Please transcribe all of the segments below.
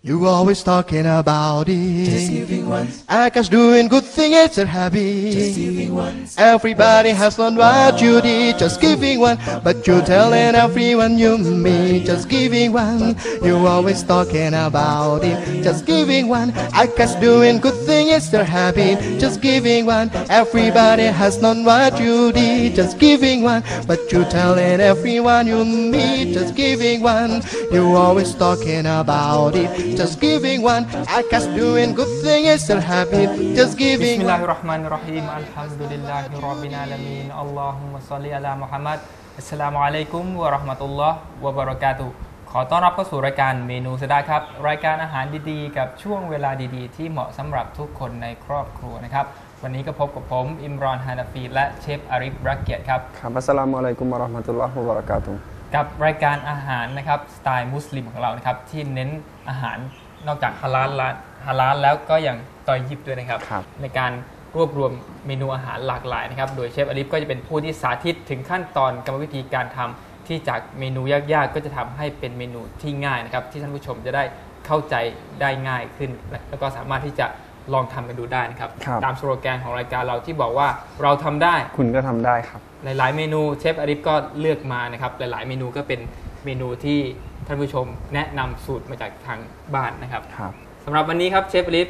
You always talking about it. Just giving one. I guess doing good thing it's a habit. Just giving one. Everybody has done what you did, just giving one. But you're telling everyone you meet, just giving one. You always talking about it, just giving one. I guess doing good thing it's their habit, just giving one. Everybody has done what you did, just giving one. But you're telling everyone you meet, just giving one. You always talking about it, just giving one. I guess doing good thing is their habit, just บิส giving มิลลาฮิ one. รเราะห์มานิรเราะฮีมอัลฮัมดุลิลลาฮิร็อบบิลอาลามีนอัลลอฮุมะศ็อลลิอะลามุฮัมมัดอัสสลามุอะลัยกุมวะเราะห์มะตุลลอฮ์วะบะเราะกาตุฮ์ขอต้อนรับเข้าสู่รายการเมนูสดาครับ รายการอาหารดีๆ กับช่วงเวลาดีๆ ที่เหมาะสำหรับทุกคนในครอบครัวนะครับ วันนี้ก็พบกับผม อิมรอนฮานาฟีและเชฟอาริฟรักเกียรติครับครับอัสสลามุอะลัยกุมวะเราะห์มะตุลลอฮ์วะบะเราะกาตุฮ์ กับรายการอาหารนะครับสไตล์มุสลิมของเรานะครับที่เน้นอาหารนอกจากฮาลาลละฮาลาลแล้วก็ยังตอยยิบด้วยนะครับ ครับ ในการรวบรวมเมนูอาหารหลากหลายนะครับ โดยเชฟอลิฟก็จะเป็นผู้ที่สาธิตถึงขั้นตอนกรรมวิธีการทำที่จากเมนูยากๆ ก็จะทำให้เป็นเมนูที่ง่ายนะครับ ที่ท่านผู้ชมจะได้เข้าใจได้ง่ายขึ้น แล้วก็สามารถที่จะ ลองทำกันดูได้นะครับ ครับ ตามสโลแกนของรายการเราที่บอกว่าเราทำได้ คุณก็ทำได้ครับ หลาย ๆ เมนูเชฟอาริฟก็เลือกมานะครับ หลาย ๆ เมนูก็เป็นเมนูที่ท่านผู้ชมแนะนำสูตรมาจากทางบ้านนะครับครับ สำหรับวันนี้ครับเชฟอาริฟ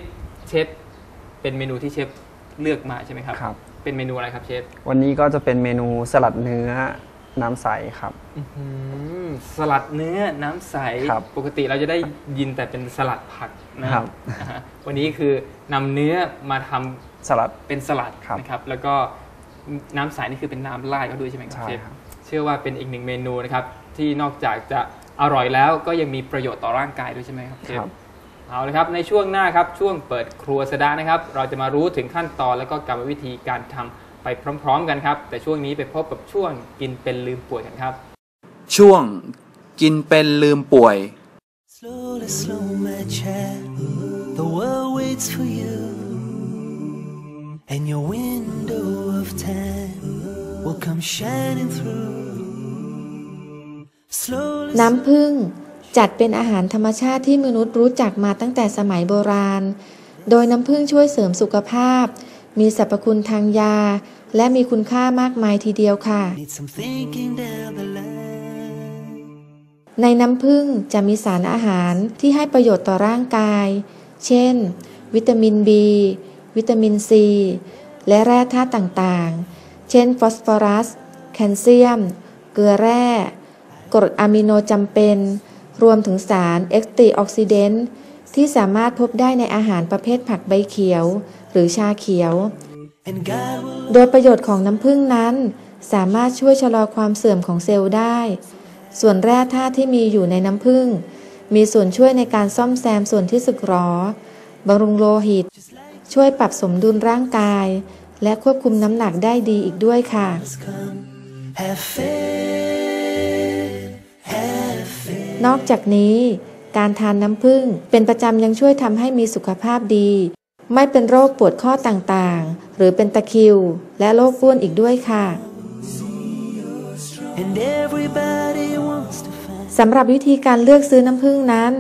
เชฟเป็นเมนูที่เชฟเลือกมาใช่ไหมครับ ครับ เป็นเมนูอะไรครับเชฟวันนี้ก็จะเป็นเมนูสลัดเนื้อ น้ำใสครับ อื้อหือสลัดเนื้อน้ำใส ครับปกติเราจะได้ยินแต่เป็นสลัดผักนะคครัรับบอ่าฮะวันนี้คือนำเนื้อมาทำสลัด เป็นสลัดครับนะครับ แล้วก็น้ำใสนี่คือเป็นน้ำราดเขาด้วยใช่ไหมครับใช่เชฟครับ เชื่อว่าเป็นอีกหนึ่งเมนูนะครับ ที่นอกจากจะอร่อยแล้วก็ยังมีประโยชน์ต่อร่างกายด้วยใช่ไหมครับเชฟครับ เอาละครับในช่วงหน้าครับช่วงเปิดครัวสดานะครับ เราจะมารู้ถึงขั้นตอนแล้วก็กรรมวิธีการทำ ไปพร้อม ๆ กันครับ แต่ช่วงนี้ไปพบกับช่วงกินเป็นลืมป่วยกันครับ ช่วงกินเป็นลืมป่วย Slowly, slow, my child. The world waits for you. And your window of time will come shining through. Slowly, น้ำผึ้งจัดเป็นอาหารธรรมชาติที่มนุษย์รู้จักมาตั้งแต่สมัยโบราณ โดยน้ำผึ้งช่วยเสริมสุขภาพ มีสรรพคุณทางยา และมีคุณค่ามากมายทีเดียวค่ะ need some thinking down the line. ในน้ำผึ้งจะมีสารอาหารที่ให้ประโยชน์ต่อร่างกาย เช่น วิตามิน B วิตามิน C และแร่ธาตุต่างๆ เช่น ฟอสฟอรัส แคลเซียม เกลือแร่ กรดอะมิโนจำเป็น รวมถึงสารเอ็กซ์ติออกซิเดนต์ ที่สามารถพบได้ในอาหารประเภทผักใบเขียว หรือชาเขียว โดยประโยชน์ของน้ำผึ้งนั้น สามารถช่วยชะลอความเสื่อมของเซลล์ได้ ส่วนแร่ธาตุที่มีอยู่ในน้ำผึ้งมีส่วนช่วยในการซ่อมแซมส่วนที่สึกหรอบำรุงโลหิต ช่วยปรับสมดุลร่างกาย และควบคุมน้ำหนักได้ดีอีกด้วยค่ะ นอกจากนี้ การทานน้ำผึ้งเป็นประจำยังช่วยทำให้มีสุขภาพดี ไม่เป็นโรคปวดข้อต่างๆ หรือเป็นตะคริว และโรคอ้วนอีกด้วยค่ะ And everybody wants to find สำหรับวิธีการเลือกซื้อน้ำผึ้งนั้น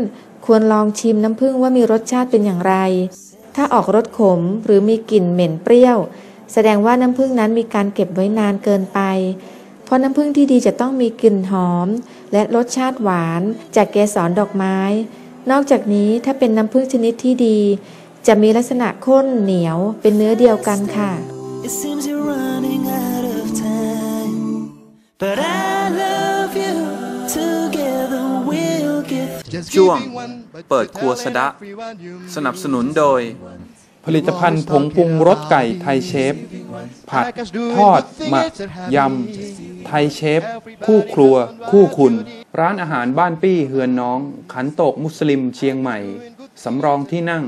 ควรลองชิมน้ำผึ้งว่ามีรสชาติเป็นอย่างไร ถ้าออกรสขมหรือมีกลิ่นเหม็นเปรี้ยว แสดงว่าน้ำผึ้งนั้นมีการเก็บไว้นานเกินไป เพราะน้ำผึ้งที่ดีจะต้องมีกลิ่นหอม และรสชาติหวานจากเกสรดอกไม้ นอกจากนี้ถ้าเป็นน้ำผึ้งชนิดที่ดี จะมีลักษณะข้นเหนียวเป็นเนื้อเดียวกันค่ะ It seems you're running out of time. But I love you. Together we'll get Just ช่วง giving one, but เปิด you're ครัวสดะ telling everyone you สนับสนุนโดย ผลิตภัณฑ์ผงปรุงรสไก่ไทยเชฟ ผัด ทอด หมัก ยำ ไทยเชฟ คู่ครัว คู่คุณ ร้านอาหารบ้านปี้เฮือนน้อง ขันโตกมุสลิมเชียงใหม่ สำรองที่นั่ง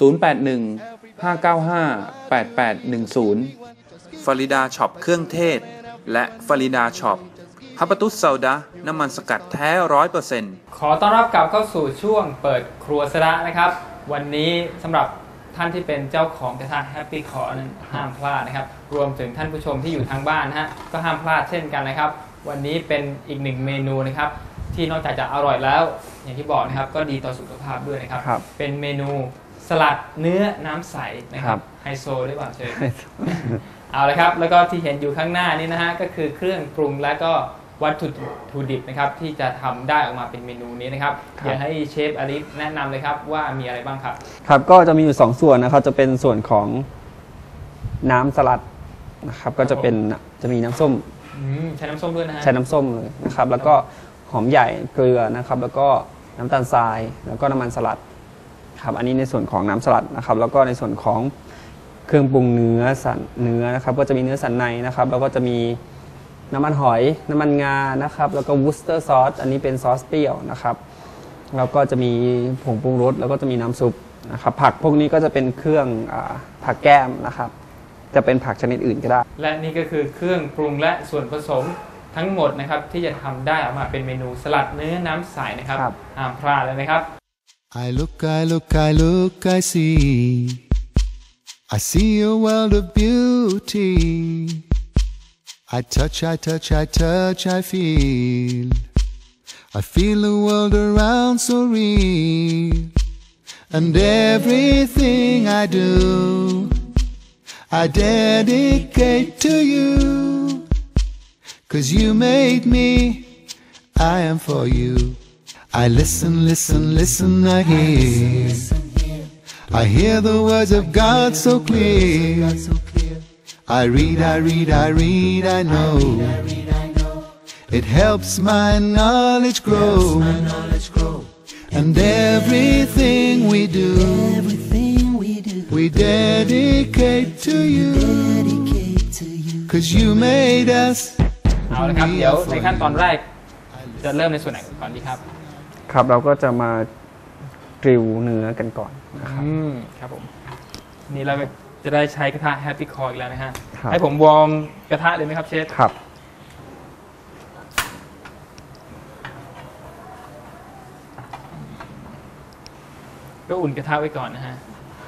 081 595 8810ฟาริดาช็อปเครื่องเทศ และฟาริดาช็อปฮับปะตุสซาดะน้ำมันสกัดแท้ร้อยเปอร์เซ็นต์ขอต้อนรับกลับเข้าสู่ช่วงเปิดครัวสระนะครับ วันนี้สำหรับ ท่านที่เป็นเจ้าของกระทะแฮปปี้คอนั้นห้ามพลาดนะครับ รวมถึงท่านผู้ชมที่อยู่ทางบ้านนะฮะก็ห้ามพลาดเช่นกันนะครับ วันนี้เป็นอีกหนึ่งเมนูนะครับ ที่นอกจากจะอร่อยแล้ว อย่างที่บอกนะครับ ก็ดีต่อสุขภาพด้วยนะครับ ครับเป็นเมนูสลัดเนื้อน้ำใสนะคครัรับบไฮโซด้วยเปล่าเชฟเอาละครับ แล้วก็ที่เห็นอยู่ข้างหน้านี้นะฮะก็คือเครื่องปรุงและก็ วัตถุถุดิบนะครับที่จะทำได้ออกมาเป็นเมนูนี้นะครับครับเดี๋ยวให้เชฟอาลิฟแนะนำเลยครับว่ามีอะไรบ้างครับ ครับก็จะมีอยู่สองส่วนนะครับจะเป็นส่วนของน้ำสลัดนะครับก็จะเป็นจะมีน้ำส้มอืมใช้น้ำส้มด้วยนะฮะใช้น้ำส้มเลยนะครับ แล้วก็หอมใหญ่เกลือนะครับ แล้วก็น้ำตาลทรายแล้วก็น้ำมันสลัดครับ อันนี้ในส่วนของน้ำสลัดนะครับ แล้วก็ในส่วนของเครื่องปรุงเนื้อสันเนื้อนะครับ ก็จะมีเนื้อสันในนะครับ แล้วก็จะมี น้ำมันหอย น้ำมันงานะครับ แล้วก็วูสเตอร์ซอสอันนี้เป็นซอสเปรี้ยวนะครับ แล้วก็จะมีผงปรุงรส แล้วก็จะมีน้ำซุปนะครับ ผักพวกนี้ก็จะเป็นเครื่องอาผักแก้มนะครับ จะเป็นผักชนิดอื่นก็ได้ และนี่ก็คือเครื่องปรุงและส่วนผสมทั้งหมดนะครับ ที่จะทำได้ออกมาเป็นเมนูสลัดเนื้อน้ำใสนะครับครับห้ามพลาดเลยนะครับ I look, I look, I look, I see. I see a world of beauty. I touch, I touch, I touch, I feel. I feel the world around so real. And everything I do, I dedicate to you. Cause you made me, I am for you. I listen, listen, listen, I hear. I hear the words of God so clear. I read, I read, I read, I know. It helps my knowledge grow. And everything we do, Everything we do, we dedicate to you. dedicate to you. Cause you made us. เอาละครับ เดี๋ยวในขั้นตอนแรกจะเริ่มในส่วนไหนก่อนดีครับ ครับเราก็จะมากริลเนื้อกันก่อนนะครับ อืม ครับผม นี่เรา จะได้ใช้กระทะแฮปปี้คอร์อีกแล้วนะฮะ ครับ ให้ผมวอร์มกระทะเลยไหมครับเชฟ ครับ ก็อุ่นกระทะไว้ก่อนนะฮะ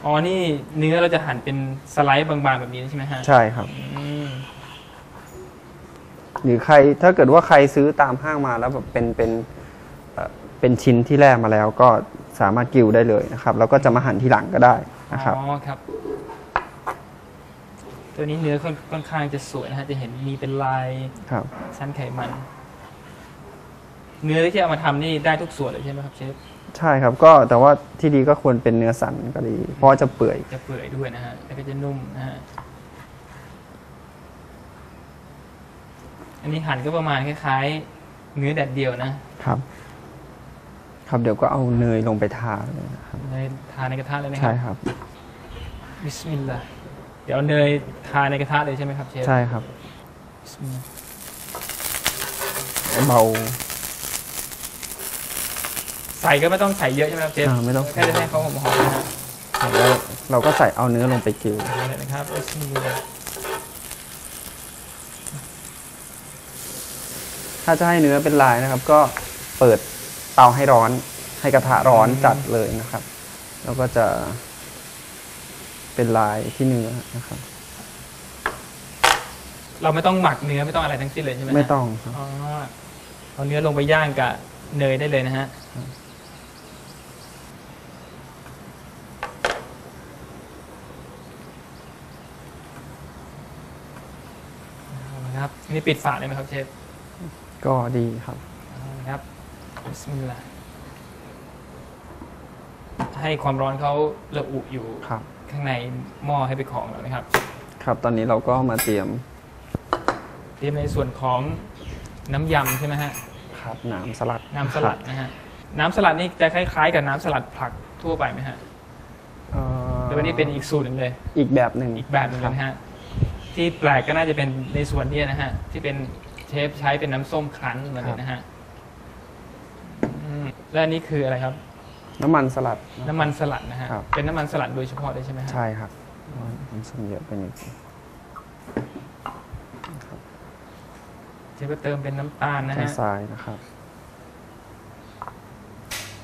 อ๋อ นี่เนื้อเราจะหั่นเป็นสไลด์บางๆแบบนี้ใช่ไหมฮะใช่ครับ อืมหรือใครถ้าเกิดว่าใครซื้อตามห้างมาแล้วแบบเป็นเป็นเอ่อเป็นชิ้นที่แรกมาแล้วก็สามารถกริลได้เลยนะครับ แล้วก็จะมาหั่นที่หลังก็ได้นะครับ อ๋อครับ ตัวนี้เนื้อค่อนค่อนข้างจะสวยนะฮะจะเห็นมีเป็นลายครับ ชั้นไขมัน เนื้อที่เอามาทำนี่ได้ทุกส่วนเลยใช่ไหมครับเชฟใช่ครับก็แต่ว่าที่ดีก็ควรเป็นเนื้อสันก็ดี เพราะว่าจะเปื่อยจะเปื่อยด้วยนะฮะแล้วก็จะนุ่มนะฮะอันนี้หั่นก็ประมาณคล้ายๆ เนื้อแดดเดียวนะครับ ครับเดี๋ยวก็เอาเนยลงไปทาเลยนะครับเนยทาในกระทะเลยไหมคใช่รับครับ บิสมิลลาห์ เดี๋ยวเอาเนยทาในกระทะเลยใช่ไหมครับเชฟใช่ครับบิสมิลลาห์เบาใส่ก็ไม่ต้องใส่เยอะใช่ไหมครับเชฟอ่าไม่ต้องแค่จะให้เขาหอมๆนะฮะแล้วเราก็ใส่เอาเนื้อลงไปกริลเอาเลยนะครับบิสมิลลาห์ถ้าจะให้เนื้อเป็นลายนะครับ ก็เปิดเตาให้ร้อน ให้กระทะร้อนจัดเลยนะครับ แล้วก็จะ เป็นลายที่เนื้อนะครับ เราไม่ต้องหมักเนื้อไม่ต้องอะไรทั้งสิ้นเลยใช่ไหมฮะไม่ต้องครับ อ๋อเอาเนื้อลงไปย่างกับเนยได้เลยนะฮะเอาละครับนี่ปิดฝาเลยไหมครับเชฟ ก็ดีครับ เอาละครับบิสมิลลาห์ให้ความร้อนเขาระอุอยู่ ครับ ข้างในหม้อให้ไปนของแล้วนะครับ ครับ ตอนนี้เราก็มาเตรียม เตรียมในส่วนของน้ำยำใช่ไหมฮะครับน้ำสลัดน้ำสลัดครับนะฮะน้ำสลัดนี่จะคล้ายๆ กับน้ำสลัดผักทั่วไปไหมฮะเอ่อหรือว่านี่เป็นอีกสูตรหนึ่งเลย อีกแบบหนึ่งอีกแบบหนึงเลยนะฮะที่แปลกก็น่าจะเป็นในส่วนเนี้นะฮะที่เป็นเชฟใช้เป็นน้ำส้มคั้นมาเลยนะฮะอืมและอันนี่คืออะไรครับ น้ำมันสลัด น้ำมันสลัดนะฮะ ครับ เป็นน้ำมันสลัดโดยเฉพาะเลยใช่ไหมฮะ ใช่ครับน้ำส้มเยอะไปนิดนึงเชฟก็เติมเป็นน้ำตาลนะใช้ฮะ ทรายนะครับ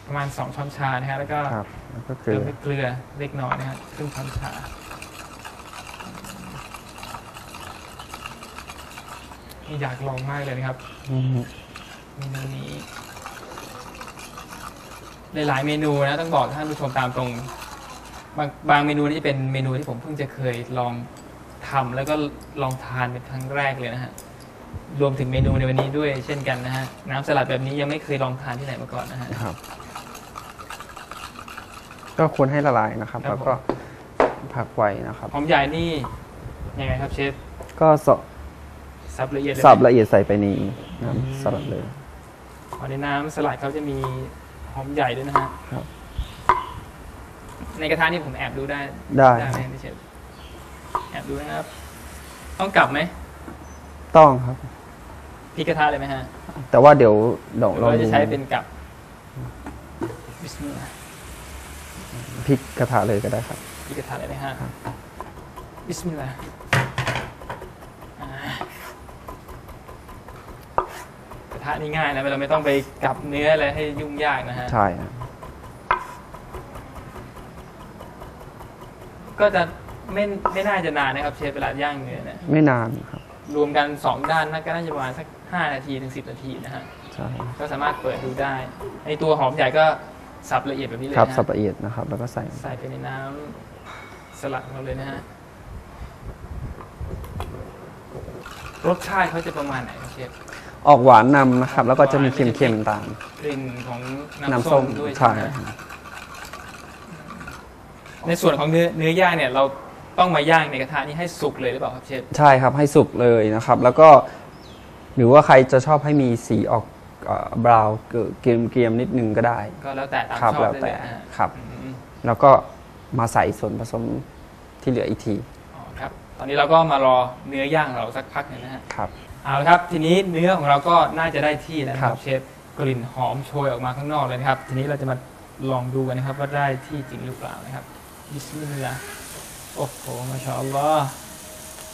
ประมาณ 2 ช้อนชานะฮะ แล้วก็ครับ แล้วก็เกลืเติมอด้วยเกลือเล็กน้อยนะฮะครึ่งช้อนชานี่อยากลองมากเลยนะครับ อืมเมนูนี้ หลายๆเมนูนะต้องบอกท่านผู้ชมตามตรง บางบางเมนูนี่เป็นเมนูที่ผมเพิ่งจะเคยลองทำแล้วก็ลองทานเป็นครั้งแรกเลยนะฮะรวมถึงเมนูในวันนี้ด้วยเช่นกันนะฮะน้ำสลัดแบบนี้ยังไม่เคยลองทานที่ไหนมาก่อนนะฮะครับ ก็ควรให้ละลายนะครับ ครับแล้วก็พักไว้นะครับหอมใหญ่นี่ยังไงครับเชฟก็สสับละเอียดเลยสับละเอียดใส่ไปในน้ำสลัดเลย อ๋อในน้ำสลัดเขาจะมีห อมใหญ่ด้วยนะฮะครับ ในกระทะนี่ผมแอบดูได้ได้ได้ไหมพี่เชฟแอบดูนะครับ ต้องกลับไหมต้องครับ พลิกกระทะเลยไหมฮะแต่ว่าเดี๋ยวเดี๋ยวหรือเราว่าดูจะใช้เป็นกับบิสมิลลาห์พริกกระทะเลยก็ได้ครับ พลิกกระทะเลยนะฮะบิสมิลลาห์อ่าก ระทะนี่ง่ายนะเราไม่ต้องไปกลับเนื้ออะไรให้ยุ่งยากนะฮะ ใช่ครับก็จะไม่ไม่น่าจะนานนะครับ เชฟเวลาย่างเนื้อเนี่ยไม่นานครับ รวมกันสองด้านน่าก็น่าจะประมาณสักห้านาทีถึงสิบนาทีนะฮะ ใช่ก็สามารถเปิดดูได้ไอตัวหอมใหญ่ก็สับละเอียดแบบนี้เลยครับนะสับฮะละเอียดนะครับ แล้วก็ใส่ใส่ไปในน้ำสลัดของเราเลยนะฮะ รสชาติเขาจะประมาณไหนครับเชฟ ออกหวานนำนะครับ แล้วก็จะมีเค็มๆตามกลิ่นของน้ำน้ำส้ส้มมด้วยใช่ใช่ไหมในส่วนของเนื้อเนื้อย่างเนี่ยเราต้องมาย่างในกระทะนี้ให้สุกเลยหรือเปล่าครับเชฟใช่ครับให้สุกเลยนะครับ แล้วก็ หรือว่าใครจะชอบให้มีสีออกบราวน์เกรียมเกรียมๆนิดนึงก็ได้ ก็แล้วแต่ตามครับชอบแล้วได้แต่เลยนะฮะครับ อืมแล้วก็มาใส่ส่วนผสมที่เหลืออีกทีอ๋อครับ ตอนนี้เราก็มารอเนื้อย่างของเราสักพักหนึงนะฮะ ครับ เอาละครับ ทีนี้เนื้อของเราก็น่าจะได้ที่แล้วนะคครัรับบเชฟกลิ่นหอมโชยออกมาข้างนอกเลยนะครับ ทีนี้เราจะมาลองดูกันนะครับ ว่าได้ที่จริงหรือเปล่านะครับบิสมิลลาห์โอ้โหมาชาอัลลอฮ์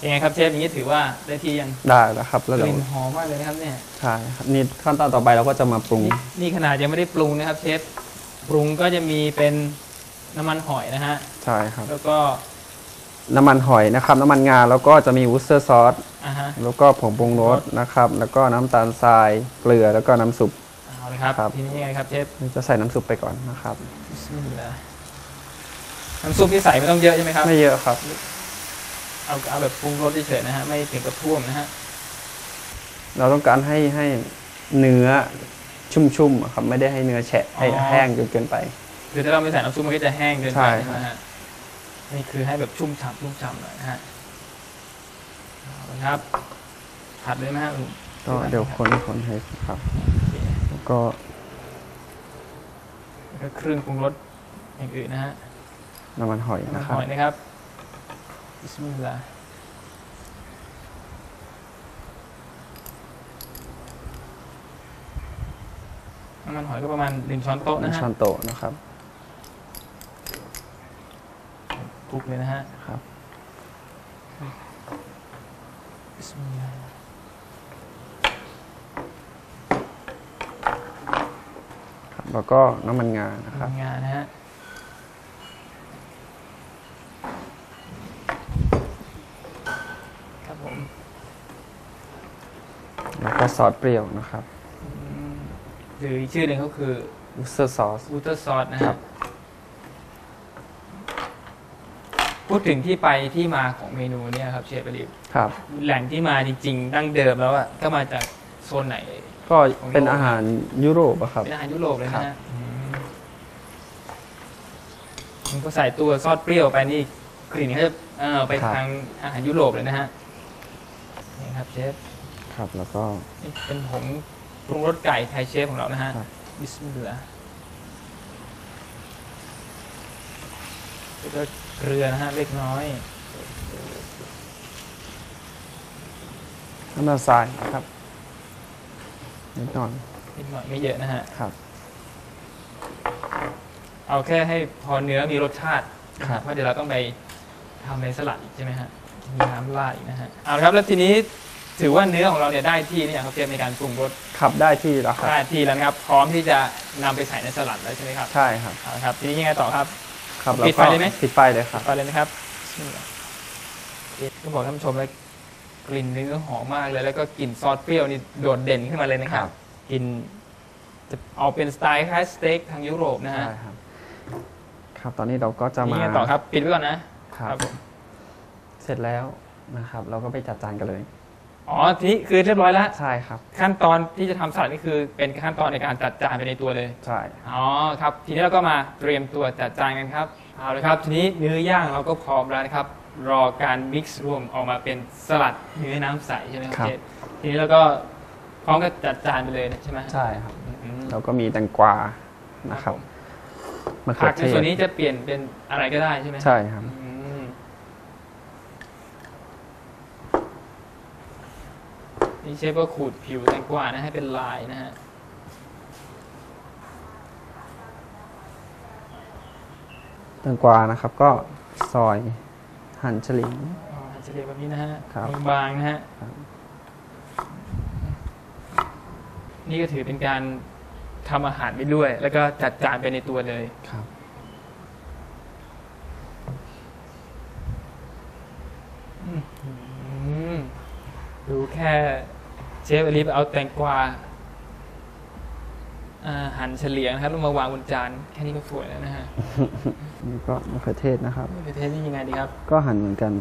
ยังไงครับเชฟอย่างนี้ถือว่าได้ที่ยังได้แล้วครับแล้วกเดี๋ยวลิ่นหอมมากเลยนะครับเนี่ยใช่ครับนี่ขั้นตอนต่อไปเราก็จะมาปรุง นี่นี่ขนาดยังไม่ได้ปรุงนะครับเชฟปรุงก็จะมีเป็นน้ำมันหอยนะฮะใช่ครับ แล้วก็ น้ำมันหอยนะครับ น้ำมันงาแล้วก็จะมีวูสเตอร์ซอสอ่าฮะ แล้วก็ผงปรุงรสนะครับ แล้วก็น้ำตาลทรายเกลือแล้วก็น้ำซุป เอาเลยครับครับ ทีนี้ยังไงครับเชฟจะใส่น้ำซุปไปก่อนนะครับ บิสมิลลาห์น้ำซุปที่ใส่ไม่ต้องเยอะใช่ไหมครับ ไม่เยอะครับ เอาเอาแบบปรุงรสเฉยๆนะฮะ ไม่ถึงกับท่วมนะฮะ เราต้องการให้ให้เนื้อชุ่มๆอะครับไม่ได้ให้เนื้อแฉะให้แห้งจนเกินไป คือถ้าเราไม่ใส่น้ำซุปมันก็จะแห้งเกินใช่ไปครับนะฮะ นี่คือให้แบบชุ่มฉ่ำชุ่มฉ่ำหน่อยนะฮะเอาละครับผัดเลยไหมฮะลุงก็เดี๋ยวคนคนให้ครับแล้วก็แล้วก็เครื่องปรุงรสอย่างอื่นนะฮะน้ำมันหอยน้ำมันนะคหรับอยนะครับบิสมิลลาห์น้ำมันหอยก็ประมาณหนึ่งช้อนโต๊ะนะฮะช้อนโต๊ะนะครับ คลุกเลยนะฮะครับบิสมิลลาห์ครับแล้วก็น้ำมันงานะครับ ทำงานนะฮะครับผมแล้วก็ซอสเปรี้ยวนะครับ หรืออีกชื่อหนึ่งก็คือวูสเตอร์ซอสบูเตอร์ซอสนะครัฮะ บ พูดถึงที่ไปที่มาของเมนูเนี่ยครับเชฟอลิฟครับ แหล่งที่มาจริงๆ ดั้งเดิมแล้วอะก็มาจากโซนไหน ก็เป็นอาหารยุโรปอะครับ เป็นอาหารยุโรปเลยครันะบฮะอืมมันก็ใส่ตัวซอสเปรี้ยวไปนี่กลิ่นเขาจะเอ่อไปทางอาหารยุโรปเลยนะฮะนี่ครับเชฟครับแล้วก็นี่เป็นผงปรุงรสไก่ไทยเชฟของเรานะฮะครับบิสมิลลาห์แล้วก็ เกลือนะฮะเล็กน้อยน้ำตาลทรายนะครับนิดหน่อยนิดหน่อยไม่เยอะนะฮะครับ เอาแค่ให้พอเนื้อมีรสชาตินะครัฮะบเพราะเดี๋ยวเราต้องไปทำในสลัดอีกใช่ไหมฮะมีน้ำราดอีกนะฮะเอาละครับแล้วทีนี้ถือว่าเนื้อของเราเนี่ยได้ที่เนี่ยครับเชฟในการปรุงรสขับได้ที่แล้วครับได้ที่แล้วนะครับ พร้อมที่จะนำไปใส่ในสลัดแล้วใช่ไหมครับใช่ครับเอาละครับทีนี้ยังไงต่อครับ ครับปิแล้วดไฟก็เลยไหม ปิดไฟเลยครับ ไปเลยนะครับต้องบอกท่านผู้ชมเลยกลิ่นเนื้อหอมมากเลย แล้วก็กลิ่นซอสเปรี้ยวนี่โดดเด่นขึ้นมาเลยนะครับครับกลิ่นจะเอาเป็นสไตล์คล้ายสเต็กทางยุโรปนะฮะใช่ครับ ครับ ตอนนี้เราก็จะนี่มาไงต่อครับ ปิดไว้ก่อนนะ ครับ ผมเสร็จแล้วนะครับ เราก็ไปจัดจานกันเลย อ๋อทีนี้คือเรียบร้อยแล้ว ใช่ครับ ขั้นตอนที่จะทำสลัดนี่คือเป็นขั้นตอนในการจัดจานไปในตัวเลย ใช่อ๋อครับ ทีนี้เราก็มาเตรียมตัวจัดจานกันครับ เอาเลยครับ ทีนี้เนื้อย่างเราก็พร้อมแล้วนะครับ รอการมิกซ์รวมออกมาเป็นสลัดเนื้อน้ำใสใช่ไหมครับเชฟทีนี้เราก็พร้อมกับจัดจานไปเลยนะใช่ไหมใช่ครับ อืมเราก็มีแตงกวานะครับมะเขืผัอกเทในส่วนศนี้จะเปลี่ยนเป็นอะไรก็ได้ใช่ไหมใช่ครับ อืม นี่เชฟก็ขูดผิวแตงกวานะให้เป็นลายนะฮะแตงกวานะครับก็ซอยหั่นฉลิง อ๋อจะเรียกแบบนี้นะฮะครับ บางๆนะฮะครับนี่ก็ถือเป็นการทำอาหารไปด้วย แล้วก็จัดจานไปในตัวเลย ครับ อืมดูแค่ เชฟอลิฟเอาแตงกวาอ่าหั่นเฉลียงนะครับแล้วมาวางบนจานแค่นี้ก็สวยแล้วนะฮะนี่ก็มะเขือเทศนะครับประเทศนี้ยังไงดีครับ ก็หั่นเหมือนกัน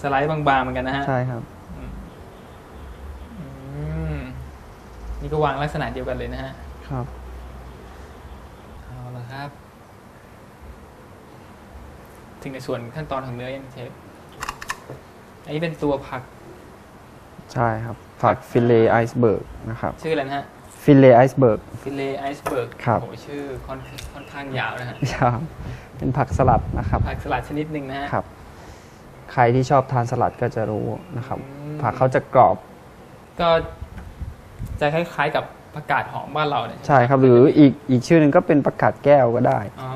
สไลด์บางๆเหมือนกันนะฮะใช่ครับอืมนี่ก็วางลักษณะเดียวกันเลยนะฮะครับเอาละครับ ถึงในส่วนขั้นตอนของเนื้อยังเชฟอันนี้เป็นตัวผัก ใช่ครับผักฟิเลไอซ์เบิร์กนะครับชื่ออะไรนะฮะฟิเลไอซ์เบิร์กฟิเลไอซ์เบิร์กครับโอ้โหชื่อค่อนค่อนข้างยาวนะฮะครับเป็นผักสลัดนะครับผักสลัดชนิดหนึ่งนะฮะครับใครที่ชอบทานสลัดก็จะรู้นะครับอืมผักเขาจะกรอบ ก็จะคล้ายๆกับผักกาดหอมบ้านเราเนี่ยใช่ครับ หรืออีกอีกชื่อหนึ่งก็เป็นผักกาดแก้วก็ได้อ๋อ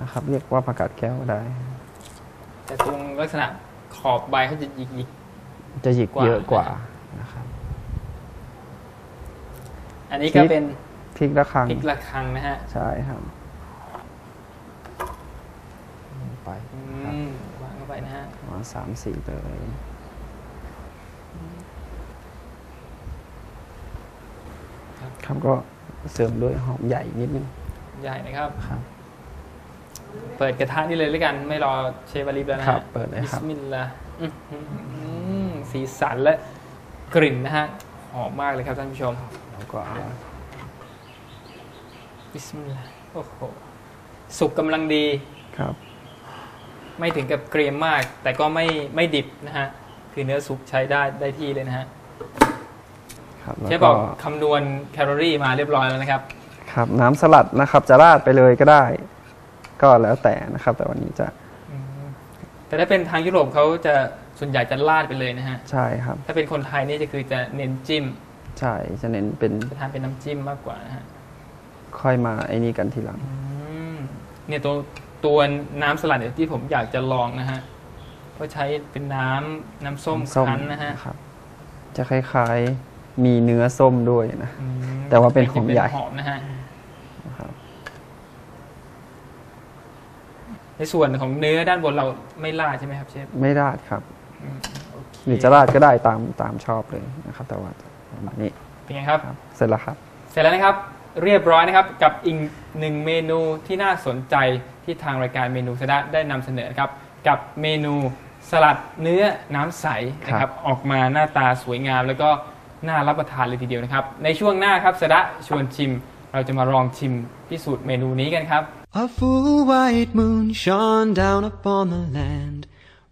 นะครับ เรียกว่าผักกาดแก้วก็ได้ แต่ตรงลักษณะขอบใบเขาจะหยิก จะหยิกกว่าเยอะกว่านะครับๆอันนี้ก็พริกเป็นพริกระคังพริกระคังนะฮะใช่ครับไปอืครับมวางเข้าไปนะฮะวางสามสี่เลยครับก็เสริมด้วยหอมใหญ่นิดนึงใหญ่นะครับครับเปิดกระทะนี่เลยแล้วกัน ไม่รอเชฟอลิฟแล้วนะครัฮะบเปิดเลยครับบิสมิลลาห์อื้อหือ สีสันและกลิ่นนะฮะหอมมากเลยครับท่านผู้ชมแล้วก็เอาบิสมิลลาห์โอ้โหสุกกำลังดีครับ ไม่ถึงกับเกรียมมาก แต่ก็ไม่ไม่ดิบนะฮะคือเนื้อสุกใช้ได้ได้ที่เลยนะฮะครับเชแล้ฟวบก็อกคำนวณแคลอรี่มาเรียบร้อยแล้วนะครับ ครับ น้ำสลัดนะครับ จะราดไปเลยก็ได้ ก็แล้วแต่นะครับ แต่วันนี้จะแต่ถ้าเป็นทางยุโรปเขาจะ ส่วนใหญ่จะราดไปเลยนะฮะ ใช่ครับ ถ้าเป็นคนไทยนี่จะคือจะเน้นจิ้ม ใช่จะเน้นเป็นจะทานเป็นน้ำจิ้มมากกว่านะฮะ ค่อยมาไอ้นี่กันทีหลัง อืมเนี่ยตัวตัวน้ำสลัดเนี่ยที่ผมอยากจะลองนะฮะก็ใช้เป็นน้ำน้ำส้มส้มคั้นนะฮะครับ จะคล้ายๆ มีเนื้อส้มด้วยนะ อืมแต่ว่าเป็นหอมใหญ่เป็นหอมนะฮะนะครับ ในส่วนของเนื้อด้านบนเราไม่ราดใช่ไหมครับเชฟ ไม่ราดครับอืมโอเค หรือจะราดก็ได้ตามตามชอบเลยนะครับ แต่ว่าประมาณนี้เป็นไงครับครับ เสร็จแล้วครับ เสร็จแล้วนะครับ เรียบร้อยนะครับ กับอีกหนึ่งเมนูที่น่าสนใจที่ทางรายการเมนูสดะได้นำเสนอครับ กับเมนูสลัดเนื้อน้ำใสนะครับ ออกมาหน้าตาสวยงาม แล้วก็น่ารับประทานเลยทีเดียวนะครับ ในช่วงหน้าครับสดะชวนชิม เราจะมาลองชิมพิสูจน์เมนูนี้กันครับ A full white moon shone down upon the land,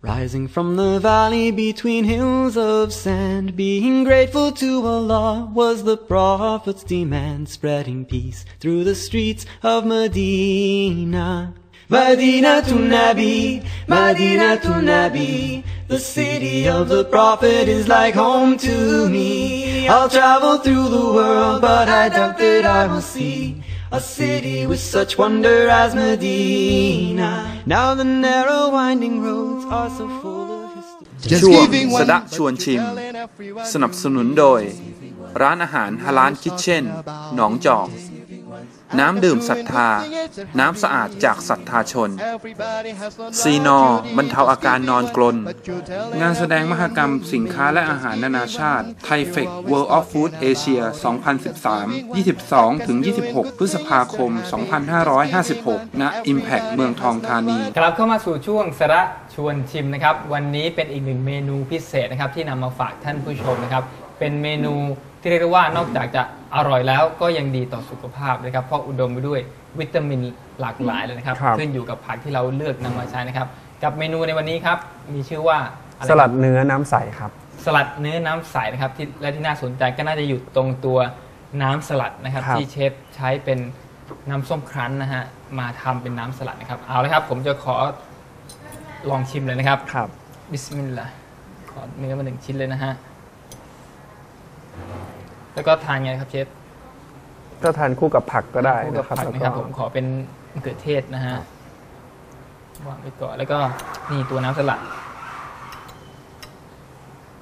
rising from the valley between hills of sand. Being grateful to Allah was the Prophet's demand, spreading peace through the streets of Medina. Medina to Nabi, Medina to Nabi. The city of the Prophet is like home to me. I'll travel through the world, but I doubt that I will see a city with such wonder as Medina. Now the narrow winding roads are so full of history. Just ช่วง giving ส one, ดะชวนชิม telling everyone สนับสนุนโดย ร้านอาหารฮาลานคิทเช่น หนองจอก Just giving one. น้ำดื่มศรัทธา น้ำสะอาดจากศรัทธาชน ซีนอบรรเทาอาการนอนกลน งานแสดงมหกรรมสินค้าและอาหารนานาชาติไทเฟก World of Food Asia 2013 22 ถึง 26 พฤษภาคม 2556 ณ Impact เมืองทองธานีกลับเข้ามาสู่ช่วงสาระชวนชิมนะครับ วันนี้เป็นอีกหนึ่งเมนูพิเศษนะครับที่นำมาฝากท่านผู้ชมนะครับ เป็นเมนู ที่เรียกได้ว่านอกจากจะอร่อยแล้วก็ยังดีต่อสุขภาพนะครับ เพราะอุดมไปด้วยวิตามินหลากหลายเลยนะครับ ครับ ขึ้นอยู่กับผักที่เราเลือกนำมาใช้นะครับ กับเมนูในวันนี้ครับมีชื่อว่าอะไรสครับลัดเนื้อน้ำใสครับ สลัดเนื้อน้ำใสนะครับที่และที่น่าสนใจก็น่าจะอยู่ตรงตัวน้ำสลัดนะครับ ครับ ที่เชฟใช้เป็นน้ำส้มครั้นนะฮะมาทำเป็นน้ำสลัดนะครับเอาละครับ ผมจะขอลองชิมเลยนะครับ ครับ บิสมิลลาห์ขอเนื้อมาหนึ่งชิ้นเลยนะฮะ แล้วก็ทานไงครับเชฟก็ทานคู่กับผักก็ได้คู่กับนะครับผักแล้วนะคก็รับผมขอเป็นมะเขือเทศนะฮะวางไว้ก่อนแล้วก็นี่ตัวน้ำสลัด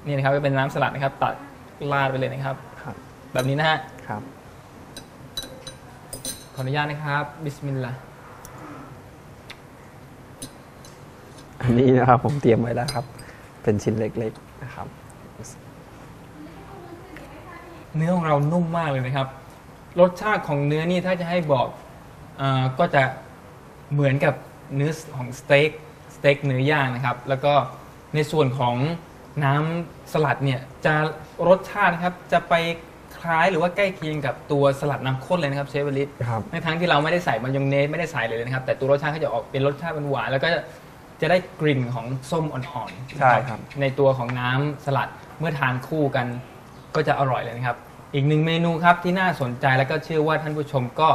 นี่นะครับก็เป็นน้ำสลัดนะครับ ตัดราดไปเลยนะครับ ครับแบบนี้นะฮะครับ ขออนุญาตนะครับ บิสมิลลาห์อันนี้นะครับผมเตรียมไว้แล้วครับ เป็นชิ้นเล็กๆนะครับ เนื้อของเรานุ่มมากเลยนะครับ รสชาติของเนื้อนี่ถ้าจะให้บอกอาก็จะเหมือนกับเนื้อของสเต็กสเต็กเนื้อย่างนะครับ แล้วก็ในส่วนของน้ำสลัดเนี่ยจะรสชาตินะครับจะไปคล้ายหรือว่าใกล้เคียงกับตัวสลัดน้ำข้นเลยนะครับเชฟวลิตครับในทั้งที่เราไม่ได้ใส่มายองเนสไม่ได้ใส่เลยนะครับ แต่ตัวรสชาติเขาจะออกเป็นรสชาติหวานๆแล้วก็จะได้กลิ่นของส้มอ่อนๆนะใช่ครับในตัวของน้ำสลัดเมื่อทานคู่กันก็จะอร่อยเลยนะครับ อีกหนึ่งเมนูครับที่น่าสนใจแล้วก็เชื่อว่าท่านผู้ชมก็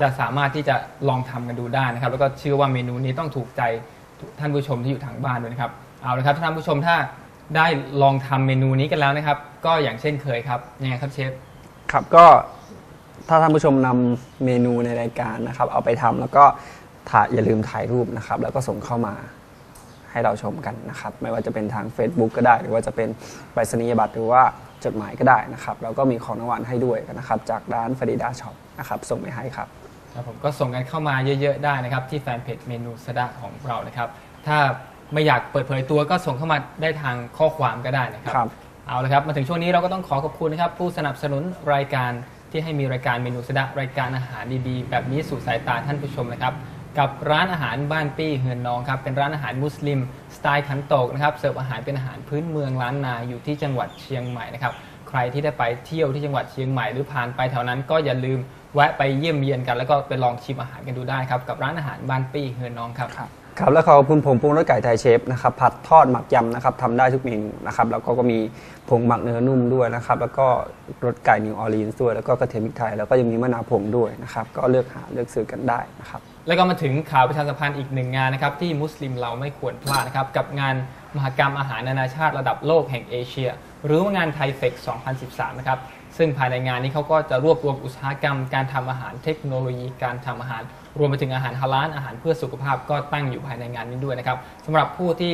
จะสามารถที่จะลองทำกันดูได้นะครับ แล้วก็เชื่อว่าเมนูนี้ต้องถูกใจท่านผู้ชมที่อยู่ทางบ้านด้วยนะครับเอาละครับท่านผู้ชมถ้าได้ลองทำเมนูนี้กันแล้วนะครับ ก็อย่างเช่นเคยครับยังไงครับเชฟครับก็ถ้าท่านผู้ชมนำเมนูในรายการนะครับ เอาไปทำแล้วก็ถ่ายอย่าลืมถ่ายรูปนะครับ แล้วก็ส่งเข้ามา ให้เราชมกันนะครับ ไม่ว่าจะเป็นทาง Facebook ก็ได้ หรือว่าจะเป็นไปรษณียบัตรหรือว่าจดหมายก็ได้นะครับแล้วก็มีของรางวัลให้ด้วยนะครับ จากร้านฟาริดาช็อปนะครับส่งไปให้ครับครับผมก็ส่งกันเข้ามาเยอะๆได้นะครับ ที่แฟนเพจเมนูสดาของเรานะครับ ถ้าไม่อยากเปิดเผยตัวก็ส่งเข้ามาได้ทางข้อความก็ได้นะครับครับ เอาละครับมาถึงช่วงนี้เราก็ต้องขอขอบคุณนะครับ ผู้สนับสนุนรายการที่ให้มีรายการเมนูสดารายการอาหารดีๆ แบบนี้สู่สายตาท่านผู้ชมนะครับ กับร้านอาหารบ้านปี้เฮือนน้องครับเป็นร้านอาหารมุสลิมสไตล์ขันโตกนะครับเสิร์ฟอาหารเป็นอาหารพื้นเมืองล้านนาอยู่ที่จังหวัดเชียงใหม่นะครับใครที่ได้ไปเที่ยวที่จังหวัดเชียงใหม่หรือผ่านไปแถวนั้นก็อย่าลืมแวะไปเยี่ยมเยียนกัน แล้วก็ไปลองชิมอาหารกันดูได้ครับกับร้านอาหารบ้านปี้เฮือนน้องครับครับแล้วขอบคุณผงปรุงรสไก่ไทยเชฟนะครับผัดทอดหมักยำนะครับทำได้ทุกเมนูนะครับแล้วก็ก็มีผงหมักเนื้อนุ่มด้วยนะครับ แล้วก็รสไก่นิวออร์ลีนส์ด้วยแล้วก็กระเทียมพริกไทยแล้วก็ยังมีมะนาวผงด้วยนะครับ ก็เลือกหาเลือกซื้อกันได้นะครับ แล้วก็มาถึงข่าวประชาสัมพันธ์อีกหนึ่งงานนะครับที่มุสลิมเราไม่ควรพลาดนะครับกับงานมหกรรมอาหารนานาชาติระดับโลกแห่งเอเชีย หรือว่างานไทเฟก2013 นะครับซึ่งภายในงานนี้เขาก็จะรวบรวมอุตสาหกรรมการทำอาหารเทคโนโลยีการทำอาหาร รวมไปถึงอาหารฮาลาลอาหารเพื่อสุขภาพก็ตั้งอยู่ภายในงานนี้ด้วยนะครับสำหรับผู้ที่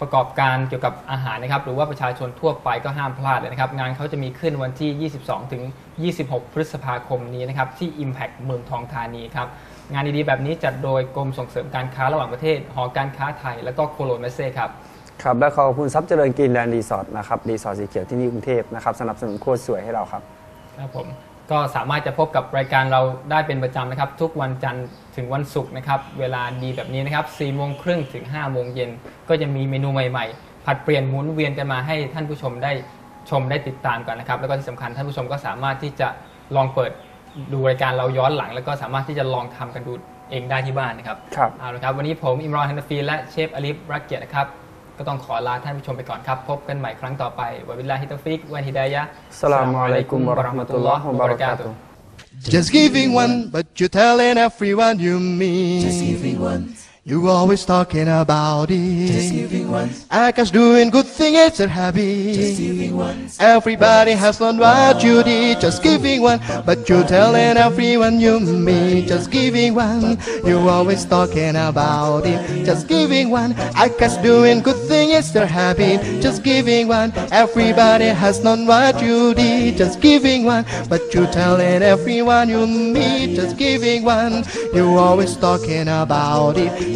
ประกอบการเกี่ยวกับอาหารนะครับหรือว่าประชาชนทั่วไปก็ห้ามพลาดเลยนะครับ งานเขาจะมีขึ้นวันที่ 22 ถึง 26 พฤษภาคมนี้นะครับที่ Impact เมืองทองธานีครับ งานดีๆ แบบนี้จัดโดยกรมส่งเสริมการค้าระหว่างประเทศ หอการค้าไทย และก็โคโลนเมเซ่ครับ ครับ และขอบคุณซับเจริญกรีนแลนด์รีสอร์ทนะครับ รีสอร์ทสีเขียวที่นี่กรุงเทพนะครับ สนับสนุนโคตรสวยให้เราครับ ครับผม ก็สามารถจะพบกับรายการเราได้เป็นประจำนะครับ ทุกวันจันทร์ถึงวันศุกร์นะครับ เวลาดีแบบนี้นะครับ4โมงครึ่งถึง5โมงเย็น ก็จะมีเมนูใหม่ๆ ผัดเปลี่ยนหมุนเวียนกันมาให้ท่านผู้ชมได้ชมได้ติดตามกันนะครับ แล้วก็ที่สำคัญท่านผู้ชมก็สามารถที่จะลองเปิด ดูรายการเราย้อนหลัง แล้วก็สามารถที่จะลองทำกันดูเองได้ที่บ้านนะครับครับเอาละครับ วันนี้ผมอิมรอนฮันนฟีและเชฟอลิฟรักเกียรตินะครับ ก็ต้องขอลาท่านผู้ชมไปก่อนครับ พบกันใหม่ครั้งต่อไปวะบิลลาฮิตอฟิกวันฮิดายะห์สลามุอะลัยกุมวะเราะห์มะตุลลอฮ์วะบะเราะกาตุฮ์ Just giving one, but you're telling everyone you meet. Just giving one. You always talking about it. Just giving once. I guess doing good thing it's a habit. Just giving once. Everybody has done what you did, just giving one. But you telling everyone you me, just giving one. You always talking about it, just giving one. I guess doing good thing is their habit, just giving one. Everybody has done what you did, just giving one. But you telling everyone you me, just giving one. You always talking about it,